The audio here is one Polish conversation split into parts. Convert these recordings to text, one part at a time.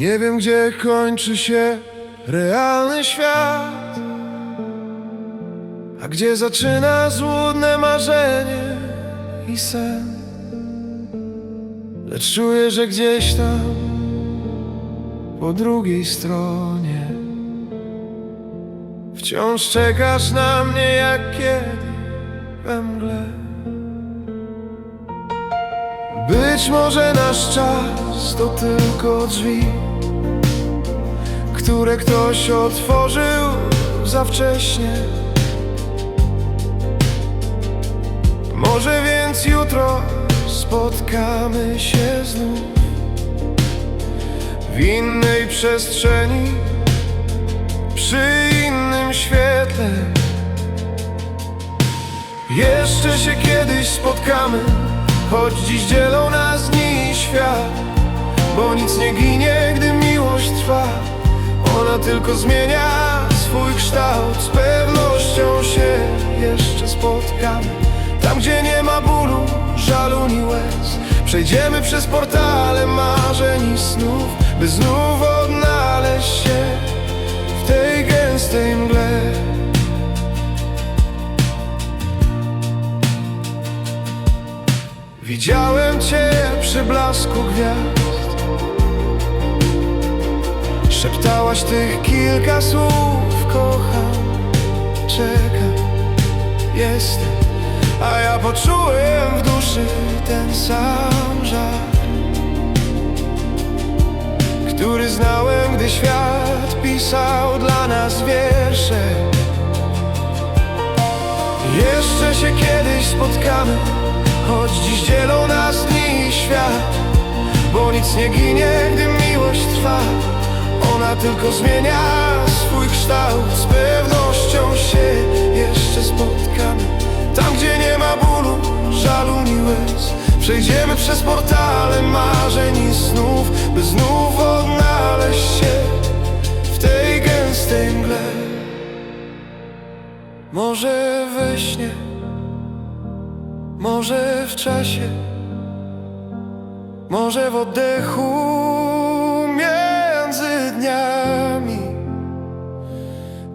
Nie wiem, gdzie kończy się realny świat, a gdzie zaczyna złudne marzenie i sen. Lecz czuję, że gdzieś tam po drugiej stronie wciąż czekasz na mnie jak kiedy we mgle. Być może nasz czas to tylko drzwi, które ktoś otworzył za wcześnie. Może więc jutro spotkamy się znów w innej przestrzeni, przy innym świetle. Jeszcze się kiedyś spotkamy, choć dziś dzielą nas dni i świat. Bo nic nie ginie, gdy miłość trwa. Ona tylko zmienia swój kształt. Z pewnością się jeszcze spotkamy. Tam, gdzie nie ma bólu, żalu ni łez. Przejdziemy przez portale marzeń i snów, by znów odnaleźć się w tej gęstej mgle. Widziałem Cię przy blasku gwiazd Szeptałaś tych kilka słów Kocham, czekam, jestem. A ja poczułem w duszy ten sam żar Który znałem, gdy świat pisał dla nas wiersze. Jeszcze się kiedyś spotkamy Choć dziś dzielą nas dni i świat Bo nic nie ginie, gdy miłość trwa Tylko zmienia swój kształt. Z pewnością się jeszcze spotkamy. Tam, gdzie nie ma bólu, żalu ni łez Przejdziemy przez portale marzeń i snów By znów odnaleźć się w tej gęstej mgle. Może we śnie, może w czasie, może w oddechu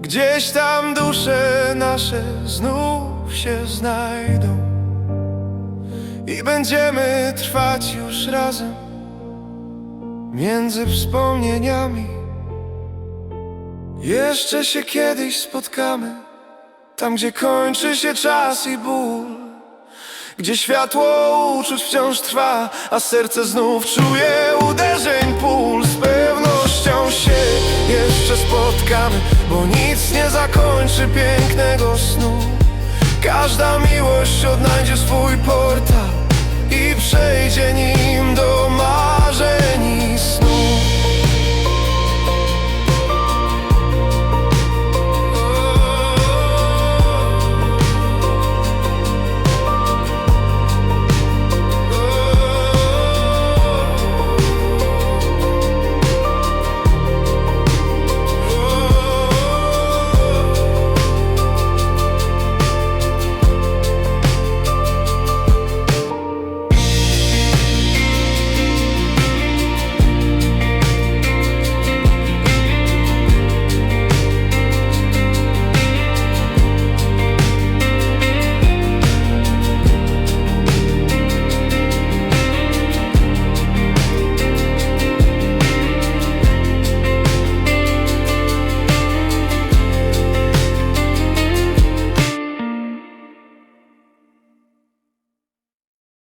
Gdzieś tam dusze nasze znów się znajdą i będziemy trwać już razem między wspomnieniami. Jeszcze się kiedyś spotkamy. Tam, gdzie kończy się czas i ból Gdzie światło uczuć wciąż trwa A serce znów czuje uderzeń się jeszcze spotkamy Bo nic nie zakończy pięknego snu. Każda miłość odnajdzie swój portal